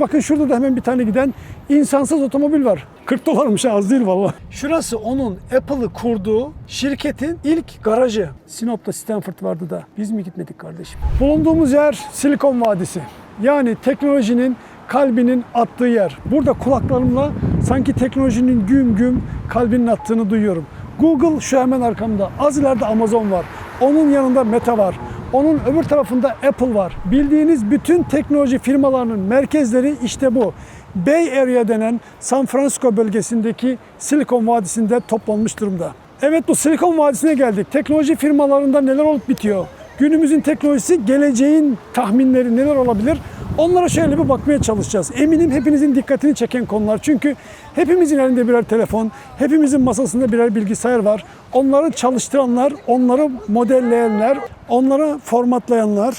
Bakın şurada da hemen bir tane giden insansız otomobil var. 40 dolarmış az değil valla. Şurası onun Apple'ı kurduğu şirketin ilk garajı. Sinop'ta Stanford vardı da biz mi gitmedik kardeşim? Bulunduğumuz yer Silikon Vadisi. Yani teknolojinin kalbinin attığı yer. Burada kulaklarımla sanki teknolojinin güm güm kalbinin attığını duyuyorum. Google şu hemen arkamda. Az ileride Amazon var. Onun yanında Meta var. Onun öbür tarafında Apple var. Bildiğiniz bütün teknoloji firmalarının merkezleri işte bu. Bay Area denen San Francisco bölgesindeki Silikon Vadisi'nde toplanmış durumda. Evet bu Silikon Vadisi'ne geldik. Teknoloji firmalarında neler olup bitiyor? Günümüzün teknolojisi, geleceğin tahminleri neler olabilir? Onlara şöyle bir bakmaya çalışacağız. Eminim hepinizin dikkatini çeken konular. Çünkü hepimizin elinde birer telefon, hepimizin masasında birer bilgisayar var. Onları çalıştıranlar, onları modelleyenler, onları formatlayanlar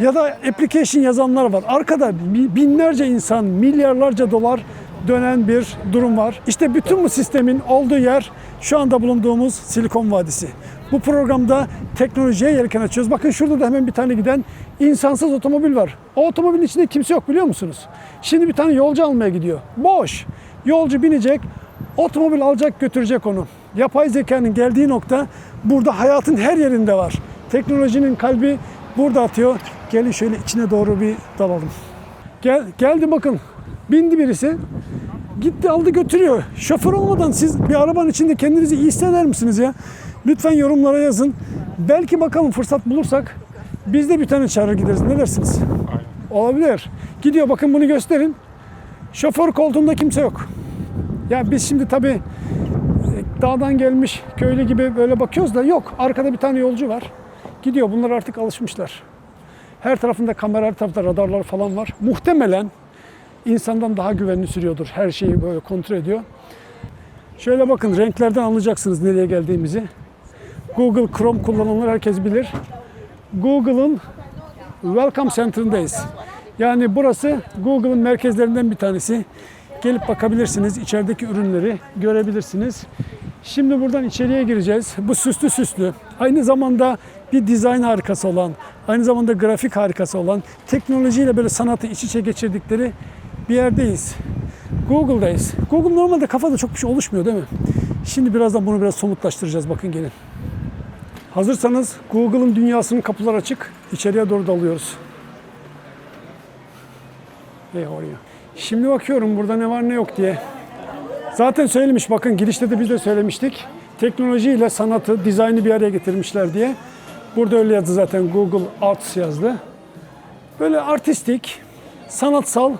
ya da application yazanlar var. Arkada bi- binlerce insan, milyarlarca dolar dönen bir durum var. İşte bütün bu sistemin olduğu yer şu anda bulunduğumuz Silikon Vadisi. Bu programda teknolojiye yelken açıyoruz. Bakın şurada da hemen bir tane giden insansız otomobil var. O otomobilin içinde kimse yok biliyor musunuz? Şimdi bir tane yolcu almaya gidiyor. Boş. Yolcu binecek, otomobil alacak götürecek onu. Yapay zekanın geldiği nokta burada hayatın her yerinde var. Teknolojinin kalbi burada atıyor. Gelin şöyle içine doğru bir dalalım. Gel, geldi bakın. Bindi birisi. Gitti aldı götürüyor. Şoför olmadan siz bir arabanın içinde kendinizi iyi hisseder misiniz ya? Lütfen yorumlara yazın. Belki bakalım fırsat bulursak biz de bir tane çağırır gideriz. Ne dersiniz? Olabilir. Gidiyor bakın bunu gösterin. Şoför koltuğunda kimse yok. Ya biz şimdi tabii e, dağdan gelmiş köylü gibi böyle bakıyoruz da yok. Arkada bir tane yolcu var. Gidiyor. Bunlar artık alışmışlar. Her tarafında kamera, her tarafta radarlar falan var. Muhtemelen insandan daha güvenli sürüyordur. Her şeyi böyle kontrol ediyor. Şöyle bakın renklerden anlayacaksınız nereye geldiğimizi. Google Chrome kullananlar herkes bilir. Google'ın Welcome Center'ındayız. Yani burası Google'ın merkezlerinden bir tanesi. Gelip bakabilirsiniz. içerideki ürünleri görebilirsiniz. Şimdi buradan içeriye gireceğiz. Bu süslü süslü. Aynı zamanda bir dizayn harikası olan, aynı zamanda grafik harikası olan, teknolojiyle böyle sanatı iç içe geçirdikleri bir yerdeyiz. Google'dayız. Google normalde kafada çok bir şey oluşmuyor değil mi? Şimdi birazdan bunu biraz somutlaştıracağız. Bakın gelin. Hazırsanız Google'ın dünyasının kapıları açık. İçeriye doğru dalıyoruz. Hey oraya. Şimdi bakıyorum burada ne var ne yok diye. Zaten söylemiş bakın girişte de biz de söylemiştik. Teknolojiyle sanatı, dizaynı bir araya getirmişler diye. Burada öyle yazdı zaten Google Arts yazdı. Böyle artistik, sanatsal,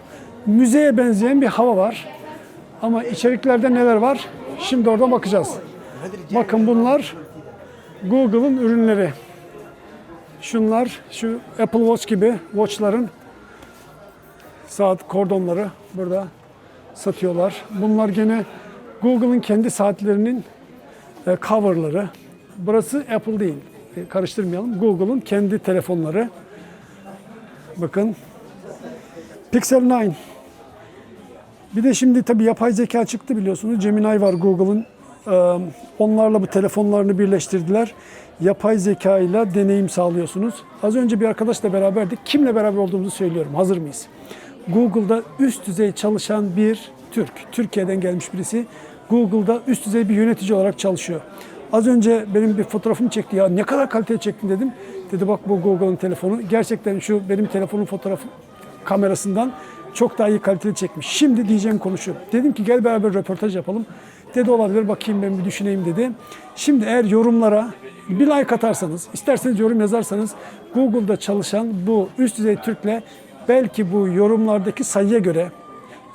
müzeye benzeyen bir hava var. Ama içeriklerde neler var? Şimdi orada bakacağız. Bakın bunlar Google'ın ürünleri. Şunlar şu Apple Watch gibi watchların saat kordonları burada satıyorlar. Bunlar gene Google'ın kendi saatlerinin e, coverları. Burası Apple değil. E, Karıştırmayalım. Google'ın kendi telefonları. Bakın. Pixel 9. Bir de şimdi tabii yapay zeka çıktı biliyorsunuz. Gemini var Google'ın. Onlarla bu telefonlarını birleştirdiler. Yapay zeka ile deneyim sağlıyorsunuz. Az önce bir arkadaşla beraberdik. Kimle beraber olduğumuzu söylüyorum. Hazır mıyız? Google'da üst düzey çalışan bir Türk. Türkiye'den gelmiş birisi. Google'da üst düzey bir yönetici olarak çalışıyor. Az önce benim bir fotoğrafımı çekti. Ya ne kadar kaliteli çektin dedim. Dedi bak bu Google'ın telefonu. Gerçekten şu benim telefonun fotoğrafı kamerasından çok daha iyi kaliteli çekmiş. Şimdi diyeceğim konu şu. Dedim ki gel beraber röportaj yapalım. Dedi olabilir bakayım ben bir düşüneyim dedi. Şimdi eğer yorumlara bir like atarsanız, isterseniz yorum yazarsanız Google'da çalışan bu üst düzey Türk'le belki bu yorumlardaki sayıya göre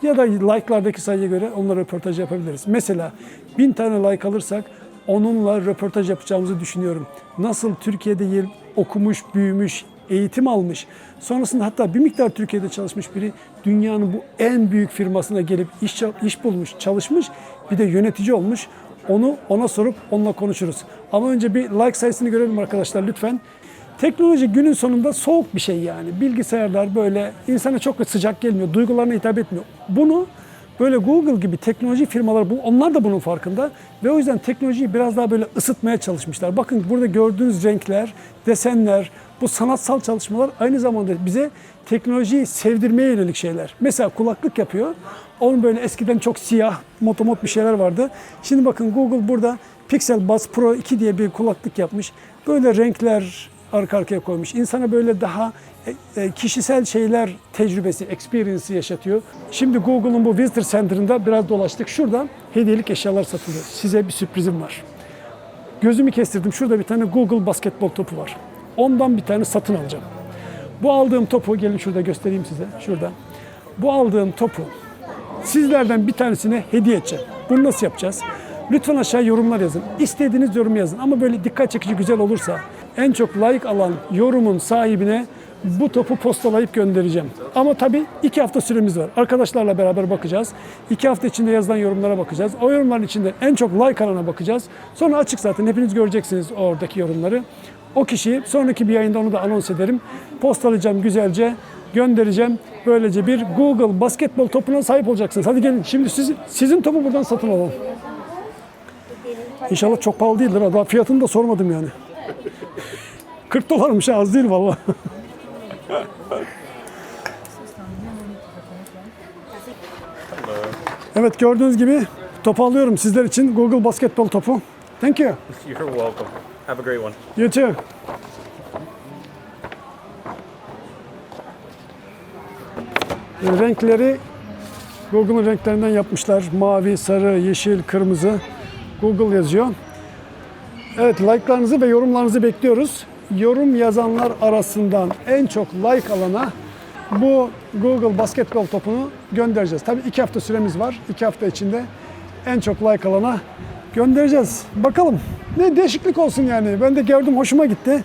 ya da like'lardaki sayıya göre onunla röportaj yapabiliriz. Mesela bin tane like alırsak onunla röportaj yapacağımızı düşünüyorum. Nasıl Türkiye'de yer okumuş, büyümüş, eğitim almış. Sonrasında hatta bir miktar Türkiye'de çalışmış biri dünyanın bu en büyük firmasına gelip iş, iş bulmuş, çalışmış bir de yönetici olmuş. Onu ona sorup onunla konuşuruz. Ama önce bir like sayısını görelim arkadaşlar lütfen. Teknoloji günün sonunda soğuk bir şey yani. Bilgisayarlar böyle insana çok sıcak gelmiyor, duygularına hitap etmiyor. Bunu Böyle Google gibi teknoloji firmaları onlar da bunun farkında ve o yüzden teknolojiyi biraz daha böyle ısıtmaya çalışmışlar. Bakın burada gördüğünüz renkler, desenler, bu sanatsal çalışmalar aynı zamanda bize teknolojiyi sevdirmeye yönelik şeyler. Mesela kulaklık yapıyor. Onun böyle eskiden çok siyah, motomot bir şeyler vardı. Şimdi bakın Google burada Pixel Buds Pro 2 diye bir kulaklık yapmış. Böyle renkler arka arkaya koymuş. İnsana böyle daha e, e, kişisel şeyler tecrübesi, experience yaşatıyor. Şimdi Google'un bu Visitor Center'ında biraz dolaştık. Şuradan hediyelik eşyalar satılıyor. Size bir sürprizim var. Gözümü kestirdim. Şurada bir tane Google basketbol topu var. Ondan bir tane satın alacağım. Bu aldığım topu gelin şurada göstereyim size. Şurada. Bu aldığım topu sizlerden bir tanesine hediye edeceğim. Bunu nasıl yapacağız? Lütfen aşağı yorumlar yazın. İstediğiniz yorum yazın. Ama böyle dikkat çekici güzel olursa en çok like alan yorumun sahibine bu topu postalayıp göndereceğim. Ama tabii iki hafta süremiz var. Arkadaşlarla beraber bakacağız. İki hafta içinde yazılan yorumlara bakacağız. O yorumların içinde en çok like alana bakacağız. Sonra açık zaten hepiniz göreceksiniz oradaki yorumları. O kişiyi sonraki bir yayında onu da anons ederim. Postalayacağım güzelce göndereceğim. Böylece bir Google basketbol topuna sahip olacaksınız. Hadi gelin şimdi siz, sizin topu buradan satın alalım. İnşallah çok pahalı değildir. ha. Daha fiyatını da sormadım yani. 40 dolarmış az değil vallahi. Evet gördüğünüz gibi topu alıyorum sizler için. Google basketbol topu. Thank you. You're welcome. Have a great one. You too. Renkleri Google'ın renklerinden yapmışlar. Mavi, sarı, yeşil, kırmızı. Google yazıyor. Evet like'larınızı ve yorumlarınızı bekliyoruz. Yorum yazanlar arasından en çok like alana bu Google basketbol topunu göndereceğiz. Tabii iki hafta süremiz var. İki hafta içinde en çok like alana göndereceğiz. Bakalım ne değişiklik olsun yani. Ben de gördüm hoşuma gitti.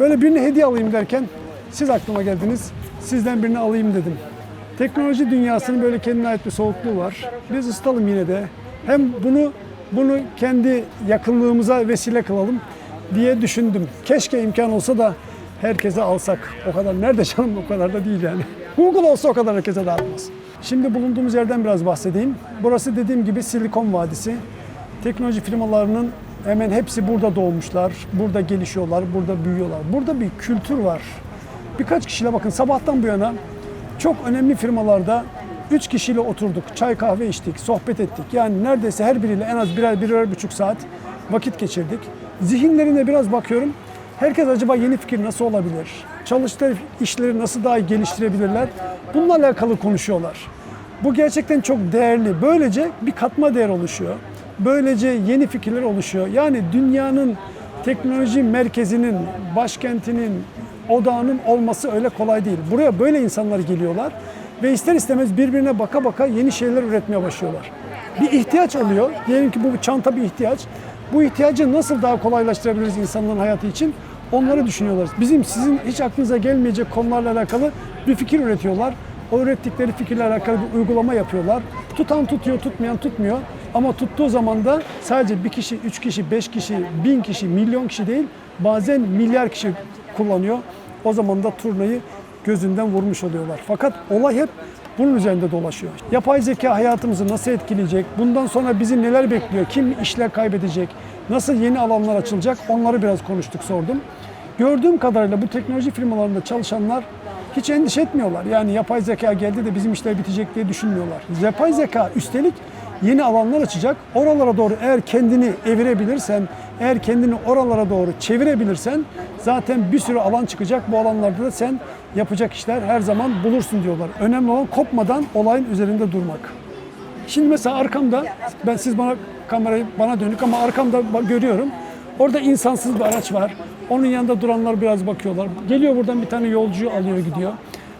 Böyle birine hediye alayım derken siz aklıma geldiniz. Sizden birini alayım dedim. Teknoloji dünyasının böyle kendine ait bir soğukluğu var. Biz ısıtalım yine de. Hem bunu bunu kendi yakınlığımıza vesile kılalım diye düşündüm. Keşke imkan olsa da herkese alsak. O kadar nerede canım o kadar da değil yani. Google olsa o kadar herkese dağıtmaz. Şimdi bulunduğumuz yerden biraz bahsedeyim. Burası dediğim gibi Silikon Vadisi. Teknoloji firmalarının hemen hepsi burada doğmuşlar, burada gelişiyorlar, burada büyüyorlar. Burada bir kültür var. Birkaç kişiyle bakın sabahtan bu yana çok önemli firmalarda 3 kişiyle oturduk, çay kahve içtik, sohbet ettik. Yani neredeyse her biriyle en az birer birer buçuk saat vakit geçirdik. Zihinlerine biraz bakıyorum. Herkes acaba yeni fikir nasıl olabilir? Çalıştığı işleri nasıl daha iyi geliştirebilirler? Bununla alakalı konuşuyorlar. Bu gerçekten çok değerli. Böylece bir katma değer oluşuyor. Böylece yeni fikirler oluşuyor. Yani dünyanın teknoloji merkezinin, başkentinin, odağının olması öyle kolay değil. Buraya böyle insanlar geliyorlar ve ister istemez birbirine baka baka yeni şeyler üretmeye başlıyorlar. Bir ihtiyaç oluyor. Diyelim ki bu çanta bir ihtiyaç. Bu ihtiyacı nasıl daha kolaylaştırabiliriz insanların hayatı için? Onları düşünüyorlar. Bizim sizin hiç aklınıza gelmeyecek konularla alakalı bir fikir üretiyorlar. O ürettikleri fikirle alakalı bir uygulama yapıyorlar. Tutan tutuyor, tutmayan tutmuyor. Ama tuttuğu zaman da sadece bir kişi, üç kişi, beş kişi, bin kişi, milyon kişi değil, bazen milyar kişi kullanıyor. O zaman da turnayı gözünden vurmuş oluyorlar. Fakat olay hep bunun üzerinde dolaşıyor. Yapay zeka hayatımızı nasıl etkileyecek? Bundan sonra bizi neler bekliyor? Kim işler kaybedecek? Nasıl yeni alanlar açılacak? Onları biraz konuştuk, sordum. Gördüğüm kadarıyla bu teknoloji firmalarında çalışanlar hiç endişe etmiyorlar. Yani yapay zeka geldi de bizim işler bitecek diye düşünmüyorlar. Yapay zeka üstelik yeni alanlar açacak. Oralara doğru eğer kendini evirebilirsen, eğer kendini oralara doğru çevirebilirsen zaten bir sürü alan çıkacak. Bu alanlarda da sen yapacak işler her zaman bulursun diyorlar. Önemli olan kopmadan olayın üzerinde durmak. Şimdi mesela arkamda, ben siz bana kamerayı bana dönük ama arkamda görüyorum. Orada insansız bir araç var. Onun yanında duranlar biraz bakıyorlar. Geliyor buradan bir tane yolcu alıyor gidiyor.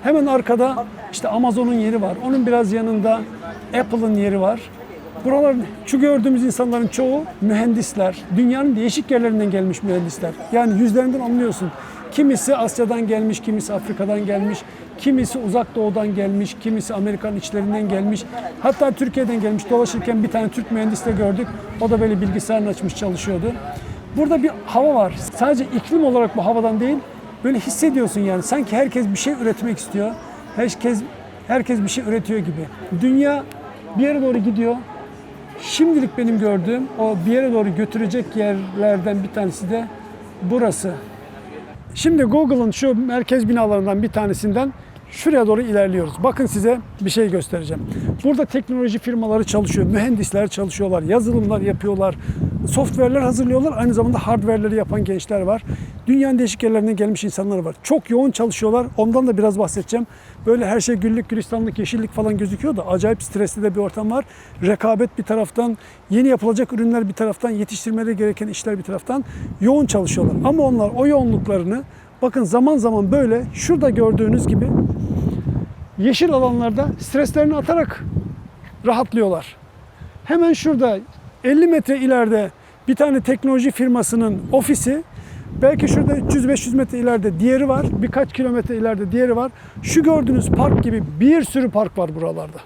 Hemen arkada işte Amazon'un yeri var. Onun biraz yanında Apple'ın yeri var. Buralar, şu gördüğümüz insanların çoğu mühendisler. Dünyanın değişik yerlerinden gelmiş mühendisler. Yani yüzlerinden anlıyorsun. Kimisi Asya'dan gelmiş, kimisi Afrika'dan gelmiş, kimisi Uzak Doğu'dan gelmiş, kimisi Amerika'nın içlerinden gelmiş. Hatta Türkiye'den gelmiş. Dolaşırken bir tane Türk mühendis de gördük. O da böyle bilgisayarını açmış çalışıyordu. Burada bir hava var. Sadece iklim olarak bu havadan değil, böyle hissediyorsun yani. Sanki herkes bir şey üretmek istiyor. Herkes herkes bir şey üretiyor gibi. Dünya bir yere doğru gidiyor. Şimdilik benim gördüğüm o bir yere doğru götürecek yerlerden bir tanesi de burası. Şimdi Google'ın şu merkez binalarından bir tanesinden şuraya doğru ilerliyoruz. Bakın size bir şey göstereceğim. Burada teknoloji firmaları çalışıyor, mühendisler çalışıyorlar, yazılımlar yapıyorlar, software'ler hazırlıyorlar. Aynı zamanda hardware'leri yapan gençler var. Dünyanın değişik yerlerinden gelmiş insanlar var. Çok yoğun çalışıyorlar. Ondan da biraz bahsedeceğim. Böyle her şey güllük gülistanlık, yeşillik falan gözüküyor da acayip stresli de bir ortam var. Rekabet bir taraftan, yeni yapılacak ürünler bir taraftan, yetiştirmeleri gereken işler bir taraftan yoğun çalışıyorlar. Ama onlar o yoğunluklarını bakın zaman zaman böyle şurada gördüğünüz gibi yeşil alanlarda streslerini atarak rahatlıyorlar. Hemen şurada 50 metre ileride bir tane teknoloji firmasının ofisi Belki şurada 300-500 metre ileride diğeri var. Birkaç kilometre ileride diğeri var. Şu gördüğünüz park gibi bir sürü park var buralarda.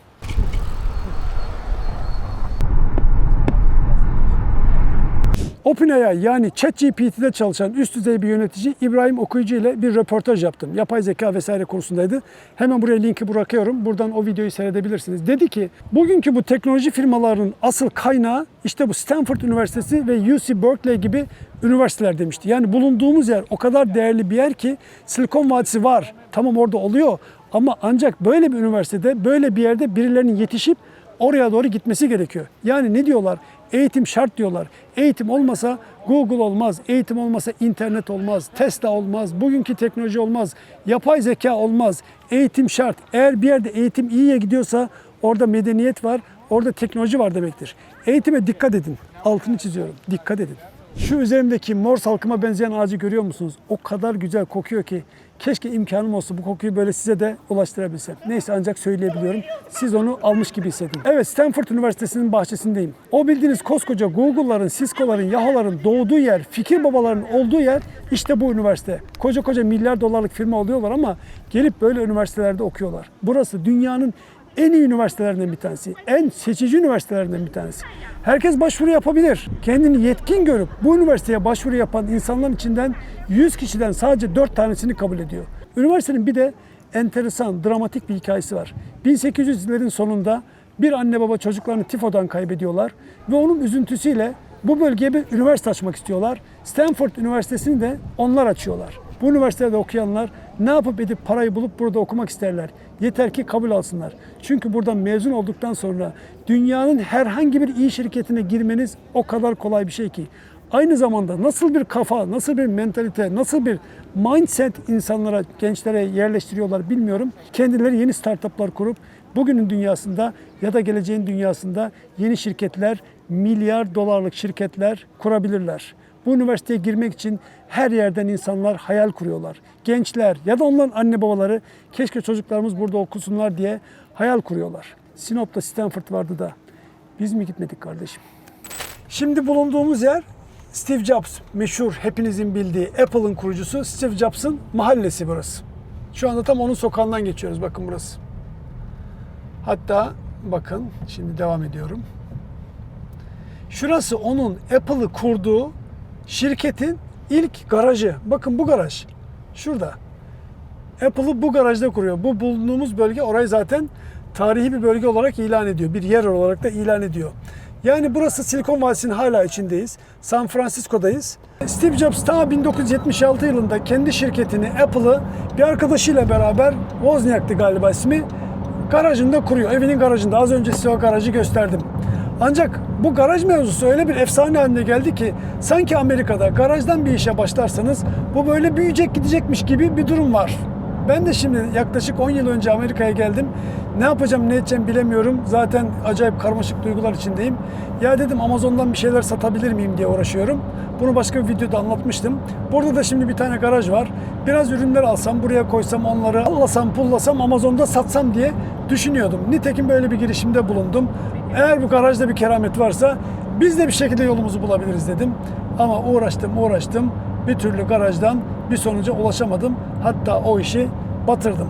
OpenAI yani ChatGPT'de çalışan üst düzey bir yönetici İbrahim Okuyucu ile bir röportaj yaptım. Yapay zeka vesaire konusundaydı. Hemen buraya linki bırakıyorum. Buradan o videoyu seyredebilirsiniz. Dedi ki bugünkü bu teknoloji firmalarının asıl kaynağı işte bu Stanford Üniversitesi ve UC Berkeley gibi üniversiteler demişti. Yani bulunduğumuz yer o kadar değerli bir yer ki Silikon Vadisi var. Tamam orada oluyor ama ancak böyle bir üniversitede böyle bir yerde birilerinin yetişip oraya doğru gitmesi gerekiyor. Yani ne diyorlar? Eğitim şart diyorlar. Eğitim olmasa Google olmaz, eğitim olmasa internet olmaz, Tesla olmaz, bugünkü teknoloji olmaz, yapay zeka olmaz. Eğitim şart. Eğer bir yerde eğitim iyiye gidiyorsa orada medeniyet var, orada teknoloji var demektir. Eğitime dikkat edin. Altını çiziyorum. Dikkat edin. Şu üzerimdeki mor salkıma benzeyen ağacı görüyor musunuz? O kadar güzel kokuyor ki keşke imkanım olsa bu kokuyu böyle size de ulaştırabilsem. Neyse ancak söyleyebiliyorum. Siz onu almış gibi hissedin. Evet Stanford Üniversitesi'nin bahçesindeyim. O bildiğiniz koskoca Google'ların, Cisco'ların, Yahoo'ların doğduğu yer, fikir babalarının olduğu yer işte bu üniversite. Koca koca milyar dolarlık firma oluyorlar ama gelip böyle üniversitelerde okuyorlar. Burası dünyanın en iyi üniversitelerinden bir tanesi. En seçici üniversitelerinden bir tanesi. Herkes başvuru yapabilir. Kendini yetkin görüp bu üniversiteye başvuru yapan insanların içinden 100 kişiden sadece 4 tanesini kabul ediyor. Üniversitenin bir de enteresan, dramatik bir hikayesi var. 1800'lerin sonunda bir anne baba çocuklarını tifodan kaybediyorlar ve onun üzüntüsüyle bu bölgeye bir üniversite açmak istiyorlar. Stanford Üniversitesi'ni de onlar açıyorlar. Bu üniversitede okuyanlar ne yapıp edip parayı bulup burada okumak isterler. Yeter ki kabul alsınlar. Çünkü buradan mezun olduktan sonra dünyanın herhangi bir iyi şirketine girmeniz o kadar kolay bir şey ki. Aynı zamanda nasıl bir kafa, nasıl bir mentalite, nasıl bir mindset insanlara, gençlere yerleştiriyorlar bilmiyorum. Kendileri yeni startuplar kurup bugünün dünyasında ya da geleceğin dünyasında yeni şirketler, milyar dolarlık şirketler kurabilirler. Bu üniversiteye girmek için her yerden insanlar hayal kuruyorlar. Gençler ya da onların anne babaları keşke çocuklarımız burada okusunlar diye hayal kuruyorlar. Sinop'ta Stanford vardı da biz mi gitmedik kardeşim? Şimdi bulunduğumuz yer Steve Jobs, meşhur hepinizin bildiği Apple'ın kurucusu Steve Jobs'ın mahallesi burası. Şu anda tam onun sokağından geçiyoruz bakın burası. Hatta bakın şimdi devam ediyorum. Şurası onun Apple'ı kurduğu şirketin ilk garajı. Bakın bu garaj. Şurada. Apple'ı bu garajda kuruyor. Bu bulunduğumuz bölge orayı zaten tarihi bir bölge olarak ilan ediyor. Bir yer olarak da ilan ediyor. Yani burası Silikon Vadisi'nin hala içindeyiz. San Francisco'dayız. Steve Jobs ta 1976 yılında kendi şirketini Apple'ı bir arkadaşıyla beraber Wozniak'tı galiba ismi garajında kuruyor. Evinin garajında. Az önce size o garajı gösterdim. Ancak bu garaj mevzusu öyle bir efsane haline geldi ki sanki Amerika'da garajdan bir işe başlarsanız bu böyle büyüyecek gidecekmiş gibi bir durum var. Ben de şimdi yaklaşık 10 yıl önce Amerika'ya geldim. Ne yapacağım ne edeceğim bilemiyorum. Zaten acayip karmaşık duygular içindeyim. Ya dedim Amazon'dan bir şeyler satabilir miyim diye uğraşıyorum. Bunu başka bir videoda anlatmıştım. Burada da şimdi bir tane garaj var. Biraz ürünler alsam, buraya koysam, onları allasam, pullasam, Amazon'da satsam diye düşünüyordum. Nitekim böyle bir girişimde bulundum. Eğer bu garajda bir keramet varsa biz de bir şekilde yolumuzu bulabiliriz dedim. Ama uğraştım, uğraştım. Bir türlü garajdan bir sonuca ulaşamadım. Hatta o işi batırdım.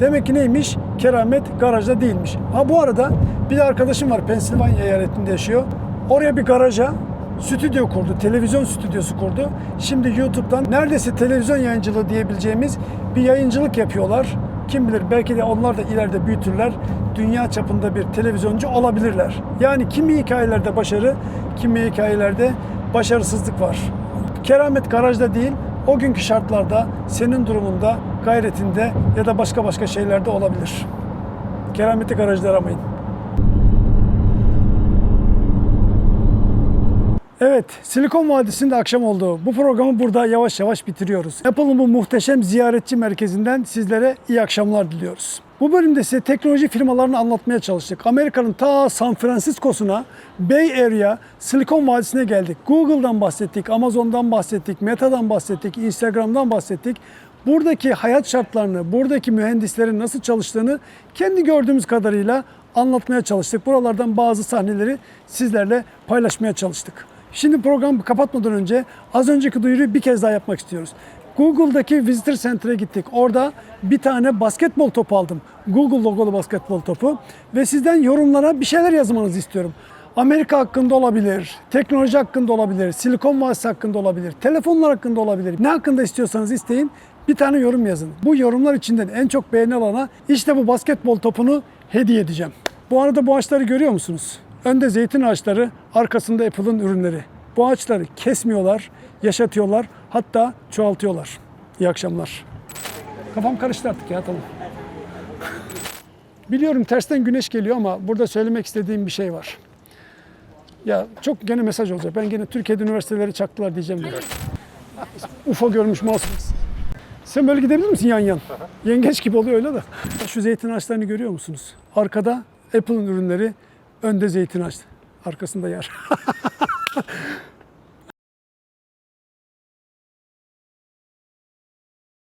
Demek ki neymiş? Keramet garajda değilmiş. Ha bu arada bir arkadaşım var Pensilvanya eyaletinde yaşıyor. Oraya bir garaja stüdyo kurdu, televizyon stüdyosu kurdu. Şimdi YouTube'dan neredeyse televizyon yayıncılığı diyebileceğimiz bir yayıncılık yapıyorlar. Kim bilir belki de onlar da ileride büyütürler. Dünya çapında bir televizyoncu olabilirler. Yani kimi hikayelerde başarı, kimi hikayelerde başarısızlık var. Keramet garajda değil, o günkü şartlarda, senin durumunda, gayretinde ya da başka başka şeylerde olabilir. Kerameti garajda aramayın. Evet, Silikon Vadisi'nde akşam oldu. Bu programı burada yavaş yavaş bitiriyoruz. Apple'ın bu muhteşem ziyaretçi merkezinden sizlere iyi akşamlar diliyoruz. Bu bölümde size teknoloji firmalarını anlatmaya çalıştık. Amerika'nın ta San Francisco'suna, Bay Area, Silikon Vadisi'ne geldik. Google'dan bahsettik, Amazon'dan bahsettik, Meta'dan bahsettik, Instagram'dan bahsettik. Buradaki hayat şartlarını, buradaki mühendislerin nasıl çalıştığını kendi gördüğümüz kadarıyla anlatmaya çalıştık. Buralardan bazı sahneleri sizlerle paylaşmaya çalıştık. Şimdi programı kapatmadan önce az önceki duyuruyu bir kez daha yapmak istiyoruz. Google'daki Visitor Center'a gittik. Orada bir tane basketbol topu aldım. Google logolu basketbol topu. Ve sizden yorumlara bir şeyler yazmanızı istiyorum. Amerika hakkında olabilir, teknoloji hakkında olabilir, Silikon Vadisi hakkında olabilir, telefonlar hakkında olabilir. Ne hakkında istiyorsanız isteyin bir tane yorum yazın. Bu yorumlar içinden en çok beğeni alana işte bu basketbol topunu hediye edeceğim. Bu arada bu ağaçları görüyor musunuz? Önde zeytin ağaçları, arkasında Apple'ın ürünleri. Bu ağaçları kesmiyorlar, yaşatıyorlar, hatta çoğaltıyorlar. İyi akşamlar. Kafam karıştı artık ya tamam. Biliyorum tersten güneş geliyor ama burada söylemek istediğim bir şey var. Ya çok gene mesaj olacak. Ben gene Türkiye'de üniversiteleri çaktılar diyeceğim. diye. UFO görmüş masumuz. Sen böyle gidebilir misin yan yan? Yengeç gibi oluyor öyle de. Şu zeytin ağaçlarını görüyor musunuz? Arkada Apple'ın ürünleri, önde zeytin ağaçları. Arkasında yer.